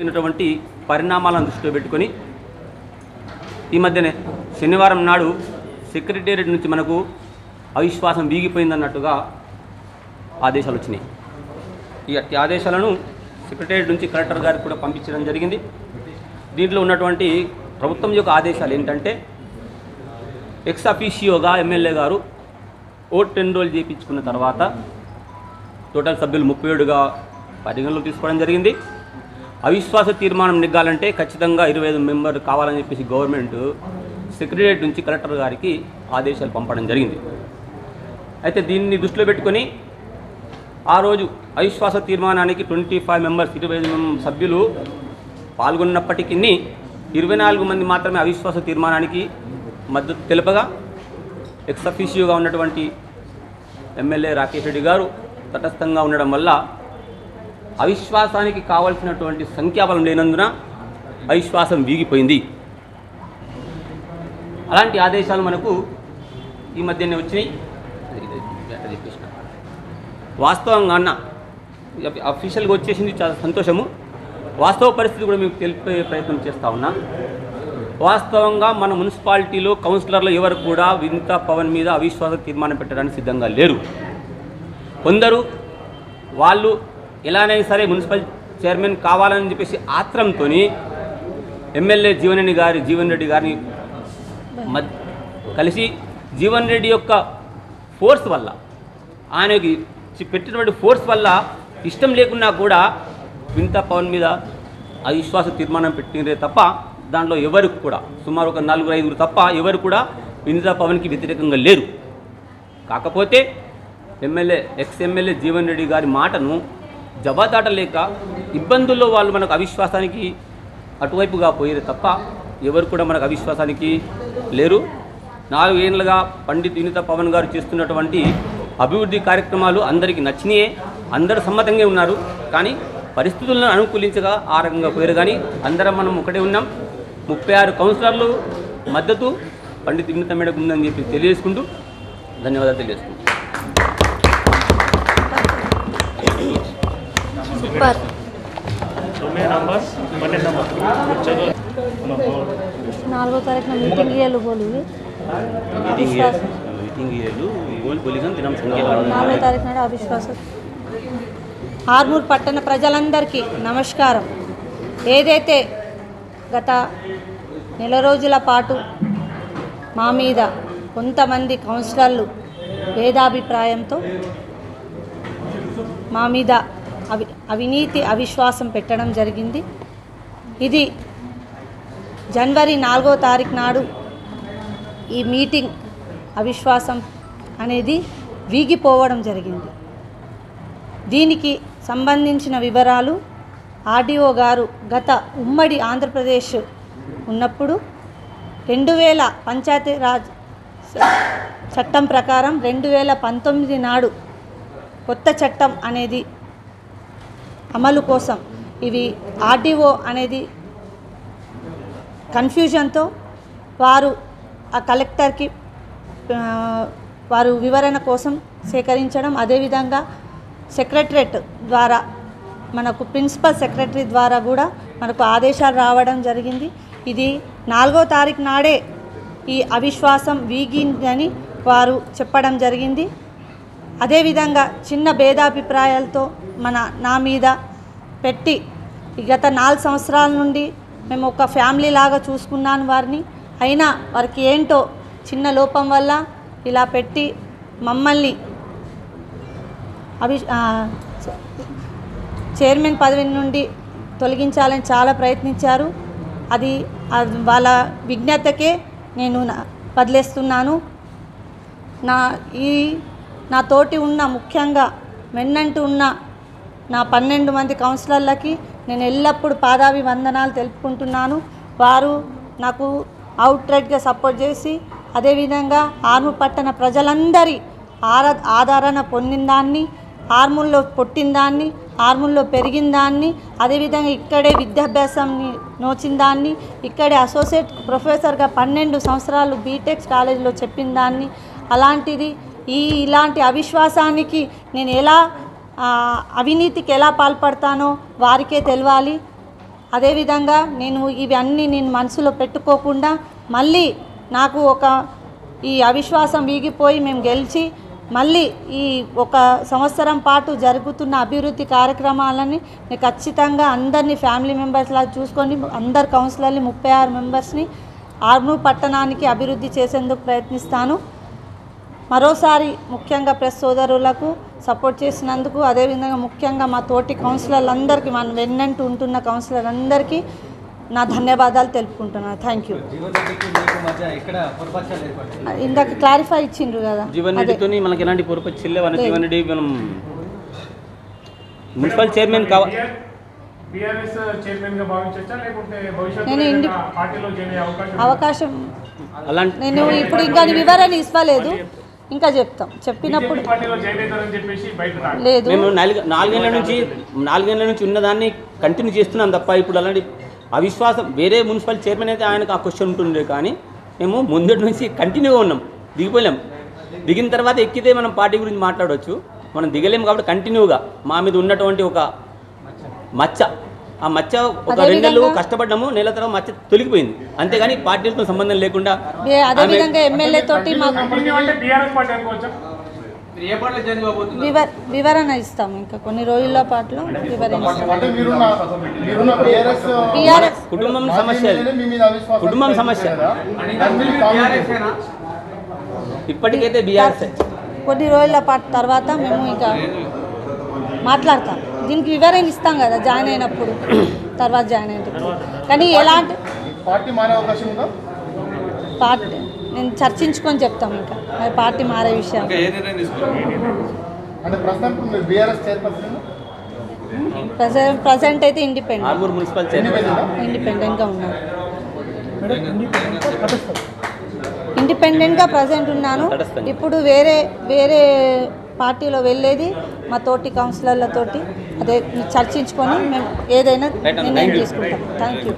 అయినటువంటి పరిణామాలను దృష్టిలో పెట్టుకొని ఈ మధ్యనే శనివారం నాడు సెక్రటేరియట్ నుంచి మనకు అవిశ్వాసం వీగిపోయిందన్నట్టుగా ఆదేశాలు వచ్చినాయి. ఈ అట్టి ఆదేశాలను సెక్రటేరియట్ నుంచి కలెక్టర్ గారికి కూడా పంపించడం జరిగింది. దీంట్లో ఉన్నటువంటి ప్రభుత్వం యొక్క ఆదేశాలు ఏంటంటే ఎక్స్ అఫీషియోగా ఎమ్మెల్యే గారు ఓట్ ఎన్రోల్ చేయించుకున్న తర్వాత టోటల్ సభ్యులు ముప్పై ఏడుగా పరిగణలోకి తీసుకోవడం జరిగింది. అవిశ్వాస తీర్మానం నిగ్గాలంటే ఖచ్చితంగా ఇరవై ఐదు మెంబర్ కావాలని చెప్పేసి గవర్నమెంట్ సెక్రటరియట్ నుంచి కలెక్టర్ గారికి ఆదేశాలు పంపడం జరిగింది. అయితే దీన్ని దృష్టిలో పెట్టుకొని ఆ రోజు అవిశ్వాస తీర్మానానికి ట్వంటీ ఫైవ్ మెంబర్స్ ఇరవై ఐదు సభ్యులు పాల్గొన్నప్పటికీ ఇరవై నాలుగు మంది మాత్రమే అవిశ్వాస తీర్మానానికి మద్దతు తెలుపగా ఎక్స్ ఉన్నటువంటి ఎమ్మెల్యే రాకేష్ రెడ్డి గారు తటస్థంగా ఉండడం వల్ల అవిశ్వాసానికి కావలసినటువంటి సంఖ్యాబలం లేనందున అవిశ్వాసం వీగిపోయింది. అలాంటి ఆదేశాలు మనకు ఈ మధ్యనే వచ్చినాయి. వాస్తవంగా అన్న అఫీషియల్గా వచ్చేసింది చాలా సంతోషము. వాస్తవ పరిస్థితి కూడా మీకు తెలిపే ప్రయత్నం చేస్తా ఉన్నా. వాస్తవంగా మన మున్సిపాలిటీలో కౌన్సిలర్లు ఎవరు కూడా వింత పవన్ మీద అవిశ్వాస తీర్మానం పెట్టడానికి సిద్ధంగా లేరు. కొందరు వాళ్ళు ఇలానైనా సరే మున్సిపల్ చైర్మన్ కావాలని చెప్పేసి ఆత్రంతో ఎమ్మెల్యే జీవన్ రెడ్డి గారి జీవన్ రెడ్డి గారిని కలిసి జీవన్ రెడ్డి యొక్క ఫోర్స్ వల్ల ఆయనకి పెట్టినటువంటి ఫోర్స్ వల్ల ఇష్టం లేకున్నా కూడా వింత పవన్ మీద అవిశ్వాస తీర్మానం పెట్టినరే తప్ప దాంట్లో ఎవరు కూడా సుమారు ఒక నలుగురు ఐదుగురు తప్ప ఎవరు కూడా వింత పవన్కి వ్యతిరేకంగా లేరు. కాకపోతే MLA ex MLA Jeevan Reddy గారి మాటను జవాదాటలేక ఇబ్బందుల్లో వాళ్ళు మనకు అవిశ్వాసానికి అటువైపుగా పోయేది తప్ప ఎవరు కూడా మనకు అవిశ్వాసానికి లేరు. నాలుగేళ్ళుగా పండిత్ వినిత పవన్ గారు చేస్తున్నటువంటి అభివృద్ధి కార్యక్రమాలు అందరికీ నచ్చినాయే అందరూ సమ్మతంగా ఉన్నారు. కానీ పరిస్థితులను అనుకూలించగా ఆ రకంగా పోయారు. కానీ అందరం మనం ఒకటే ఉన్నాం. ముప్పై ఆరు కౌన్సిలర్లు మద్దతు పండిత్ వినిత మేడకు ఉందని చెప్పి తెలియజేసుకుంటూ ధన్యవాదాలు తెలియజేసుకుంటాం సూపర్. నాలుగో తారీఖున మీటింగ్ ఇయ్యాలి బోలు నాలుగో తారీఖు నాడు అవిశ్వాసం ఆర్మూర్ పట్టణ ప్రజలందరికీ నమస్కారం. ఏదైతే గత నెల రోజుల పాటు మా మీద కొంతమంది కౌన్సిలర్లు భేదాభిప్రాయంతో మా మీద అవి అవినీతి అవిశ్వాసం పెట్టడం జరిగింది. ఇది జనవరి నాలుగో తారీఖు నాడు ఈ మీటింగ్ అవిశ్వాసం అనేది వీగిపోవడం జరిగింది. దీనికి సంబంధించిన వివరాలు ఆర్డీఓ గారు గత ఉమ్మడి ఆంధ్రప్రదేశ్ ఉన్నప్పుడు రెండు వేల పంచాయతీరాజ్ చట్టం ప్రకారం రెండు వేల పంతొమ్మిది నాడు కొత్త చట్టం అనేది అమలు కోసం ఇవి ఆర్డీఓ అనేది కన్ఫ్యూజన్తో వారు ఆ కలెక్టర్కి వారు వివరణ కోసం సేకరించడం. అదేవిధంగా సెక్రటరేట్ ద్వారా మనకు ప్రిన్సిపల్ సెక్రటరీ ద్వారా కూడా మనకు ఆదేశాలు రావడం జరిగింది. ఇది నాలుగో తారీఖు నాడే ఈ అవిశ్వాసం వీగిందని వారు చెప్పడం జరిగింది. అదేవిధంగా చిన్న భేదాభిప్రాయాలతో మన నా మీద పెట్టి గత నాలుగు సంవత్సరాల నుండి మేము ఒక ఫ్యామిలీ లాగా చూసుకున్నాను వారిని. అయినా వారికి ఏంటో చిన్న లోపం వల్ల ఇలా పెట్టి మమ్మల్ని అవి చైర్మన్ పదవి నుండి తొలగించాలని చాలా ప్రయత్నించారు. అది అది వాళ్ళ విజ్ఞతకే నేను వదిలేస్తున్నాను. నా ఈ నా తోటి ఉన్న ముఖ్యంగా వెన్నంటూ ఉన్న నా పన్నెండు మంది కౌన్సిలర్లకి నేను ఎల్లప్పుడూ పాదాభి వందనాలు తెలుపుకుంటున్నాను. వారు నాకు అవుట్రైట్గా సపోర్ట్ చేసి అదేవిధంగా ఆర్ము పట్టణ ప్రజలందరి ఆర ఆదరణ పొందిన దాన్ని ఆర్ముల్లో పుట్టిన దాన్ని ఆర్ముల్లో పెరిగిన దాన్ని అదేవిధంగా ఇక్కడే విద్యాభ్యాసాన్ని నోచిన దాన్ని ఇక్కడే అసోసియేట్ ప్రొఫెసర్గా పన్నెండు సంవత్సరాలు బీటెక్ కాలేజీలో చెప్పిన దాన్ని అలాంటిది ఈ ఇలాంటి అవిశ్వాసానికి నేను ఎలా అవినీతికి ఎలా పాల్పడతానో వారికే తెలవాలి. అదేవిధంగా నేను ఇవన్నీ నేను మనసులో పెట్టుకోకుండా మళ్ళీ నాకు ఒక ఈ అవిశ్వాసం వీగిపోయి మేము గెలిచి మళ్ళీ ఈ ఒక సంవత్సరం పాటు జరుగుతున్న అభివృద్ధి కార్యక్రమాలని నేను ఖచ్చితంగా అందరినీ ఫ్యామిలీ మెంబర్స్లా చూసుకొని అందరు కౌన్సిలర్ని ముప్పై ఆరు మెంబర్స్ని ఆర్మూర్ పట్టణానికి అభివృద్ధి చేసేందుకు ప్రయత్నిస్తాను. మరోసారి ముఖ్యంగా ప్రెస్ సోదరులకు సపోర్ట్ చేసినందుకు అదేవిధంగా ముఖ్యంగా మా తోటి కౌన్సిలర్లందరికీ మన వెన్నంటూ ఉంటున్న కౌన్సిలర్ అందరికీ నా ధన్యవాదాలు తెలుపుకుంటున్నాను థ్యాంక్ యూ ఇందాక క్లారిఫై ఇచ్చిండ్రు కదా. మనకి ఎలాంటి మనం మున్సిపల్ చైర్మన్ కావ బీఆర్ఎస్ చైర్మన్గా భావించవచ్చా లేకుంటే భవిష్యత్తులో నేను? అవకాశం అలాంటి నేను ఇప్పుడు ఇంకా వివరణ ఇవ్వలేదు. ఇంకా చెప్తాం. చెప్పినప్పుడు. లేదు. మేము నాలుగు నాలుగేళ్ళ నుంచి నాలుగేళ్ళ నుంచి ఉన్నదాన్ని కంటిన్యూ చేస్తున్నాం తప్ప ఇప్పుడు అలాంటి అవిశ్వాసం వేరే మున్సిపల్ చైర్మన్ అయితే ఆయనకు ఆ క్వశ్చన్ ఉంటుండే కానీ మేము ముందటి నుంచి కంటిన్యూగా ఉన్నాం. దిగిపోలేం. దిగిన తర్వాత ఎక్కితే మనం పార్టీ గురించి మాట్లాడవచ్చు మనం దిగలేము కాబట్టి కంటిన్యూగా మా మీద ఉన్నటువంటి ఒక మచ్చ. ఆ మచ్చ ఒక రెండు నెలలు కష్టపడ్డాము నెల తర్వాత మచ్చ తొలగిపోయింది. అంతేగాని పార్టీలతో సంబంధం లేకుండా అదే విధంగా ఎమ్మెల్యే తోటి వివరణ ఇస్తాం ఇంకా కొన్ని రోజుల పాటు వివరణ కుటుంబం సమస్య. అది. మీ మీద అవిశ్వాసం కుటుంబం సమస్య. ఇప్పటికైతే బీఆర్ఎస్ కొన్ని రోజుల పాటు తర్వాత మేము ఇంకా మాట్లాడతాం. దీనికి వివరణ ఇస్తాం కదా జాయిన్ అయినప్పుడు. తర్వాత జాయిన్ అయినప్పుడు కానీ ఎలాంటి పార్టీ మారే అవకాశం ఉందా? పార్టీ నేను చర్చించుకొని చెప్తాం ఇంకా. మరి పార్టీ మారే విషయం. ప్రజెంట్ ప్రజెంట్ అయితే ఇండిపెండెంట్. ఆర్మూర్ మున్సిపల్ చైర్మన్ ఇండిపెండెంట్గా ఉన్నారు ఇండిపెండెంట్గా ప్రజెంట్ ఉన్నాను. ఇప్పుడు వేరే వేరే పార్టీలో వెళ్ళేది మా తోటి కౌన్సిలర్లతోటి అదే చర్చించుకొని మేము ఏదైనా. నిర్ణయం. తీసుకుంటాం థ్యాంక్ యూ